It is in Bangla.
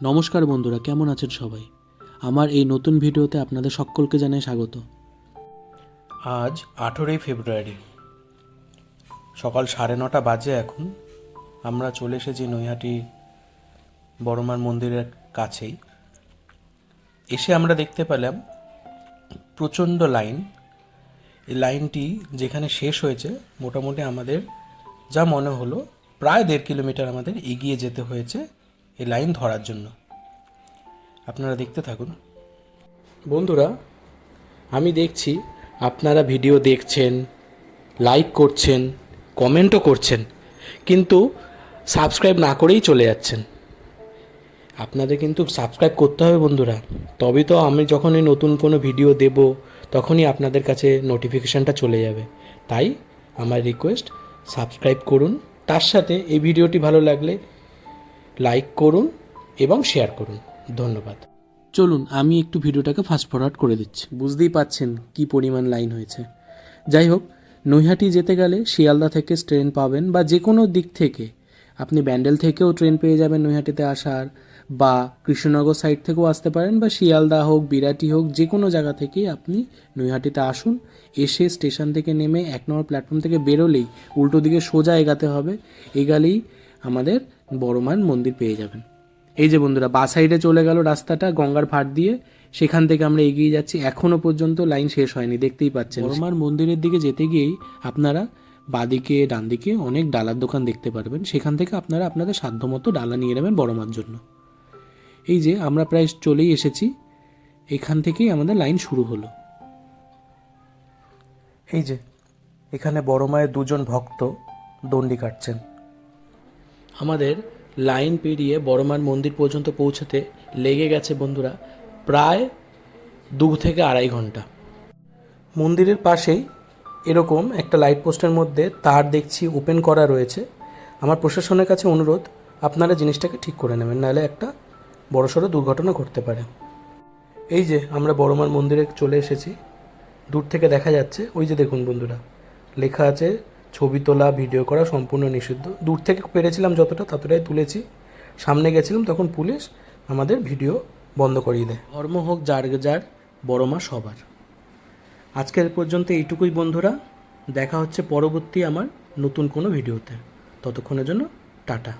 নমস্কার বন্ধুরা, কেমন আছেন সবাই? আমার এই নতুন ভিডিওতে আপনাদের সকলকে জানাই স্বাগত। আজ আঠেরোই ফেব্রুয়ারি, সকাল সাড়ে নটা বাজে এখন। আমরা চলে এসেছি নৈহাটি বড়মার মন্দিরের কাছেই। এসে আমরা দেখতে পেলাম প্রচণ্ড লাইন। এই লাইনটি যেখানে শেষ হয়েছে, মোটামুটি আমাদের যা মনে হলো, প্রায় দেড় কিলোমিটার আমাদের এগিয়ে যেতে হয়েছে। এই লাইন ধরার জন্য। আপনারা দেখতে থাকুন। বন্ধুরা, আমি দেখছি আপনারা ভিডিও দেখছেন, লাইক করছেন, কমেন্টও করছেন, কিন্তু সাবস্ক্রাইব না করেই চলে যাচ্ছেন। আপনাদের কিন্তু সাবস্ক্রাইব করতে হবে বন্ধুরা। তবে তো আমি যখনই নতুন কোনো ভিডিও দেব, তখনই আপনাদের কাছে নোটিফিকেশানটা চলে যাবে। তাই আমার রিকোয়েস্ট সাবস্ক্রাইব করুন। তার সাথে এই ভিডিওটি ভালো লাগলে লাইক করুন এবং শেয়ার করুন। ধন্যবাদ। চলুন, আমি একটু ভিডিওটাকে ফাস্ট ফরওয়ার্ড করে দিচ্ছি। বুঝতেই পাচ্ছেন কি পরিমাণ লাইন হয়েছে। যাই হোক, নৈহাটি যেতে গেলে শিয়ালদা থেকে ট্রেন পাবেন বা যে কোনো দিক থেকে। আপনি ব্যান্ডেল থেকেও ট্রেন পেয়ে যাবেন নৈহাটিতে আসার, বা কৃষ্ণনগর সাইড থেকেও আসতে পারেন, বা শিয়ালদা হোক, বিরাটি হোক যে কোনো জায়গা থেকেই আপনি নৈহাটিতে আসুন। এসে স্টেশন থেকে নেমে এক নম্বর প্ল্যাটফর্ম থেকে বেরোলেই উল্টো দিকে সোজা এগাতে হবে। এগালেই আমাদের বড়মান মন্দির পেয়ে যাবেন। এই যে বন্ধুরা বা সাইডে চলে গেল রাস্তাটা গঙ্গার ফাট দিয়ে। সেখান থেকে আমরা এগিয়ে যাচ্ছি। এখনও পর্যন্ত লাইন শেষ হয়নি দেখতেই পাচ্ছেন। বড়মার মন্দিরের দিকে যেতে গিয়েই আপনারা বাদিকে ডান দিকে অনেক ডালার দোকান দেখতে পারবেন। সেখান থেকে আপনারা আপনাদের সাধ্যমতো ডালা নিয়ে নেবেন বড়মার জন্য। এই যে আমরা প্রায় চলেই এসেছি। এখান থেকেই আমাদের লাইন শুরু হলো। এই যে এখানে বড় মায়ের দুজন ভক্ত দণ্ডি কাটছেন। আমাদের লাইন পেরিয়ে বড়মার মন্দির পর্যন্ত পৌঁছতে লেগে গেছে বন্ধুরা প্রায় দু থেকে আড়াই ঘণ্টা। মন্দিরের পাশেই এরকম একটা লাইট পোস্টের মধ্যে তার দেখছি ওপেন করা রয়েছে। আমার প্রশাসনের কাছে অনুরোধ, আপনারা জিনিসটাকে ঠিক করে নেবেন, নাহলে একটা বড়সড় দুর্ঘটনা ঘটতে পারে। এই যে আমরা বড়মার মন্দিরে চলে এসেছি। দূর থেকে দেখা যাচ্ছে, ওই যে দেখুন বন্ধুরা, লেখা আছে ছবি তোলা, ভিডিও করা সম্পূর্ণ নিষিদ্ধ। দূর থেকে পেরেছিলাম যতটা, ততটাই তুলেছি। সামনে গেছিলাম, তখন পুলিশ আমাদের ভিডিও বন্ধ করিয়ে দেয়। ধর্ম হোক, যার যার, বড় মা সবার। আজকের পর্যন্ত এইটুকুই বন্ধুরা। দেখা হচ্ছে পরবর্তী আমার নতুন কোনো ভিডিওতে। ততক্ষণের জন্য টাটা।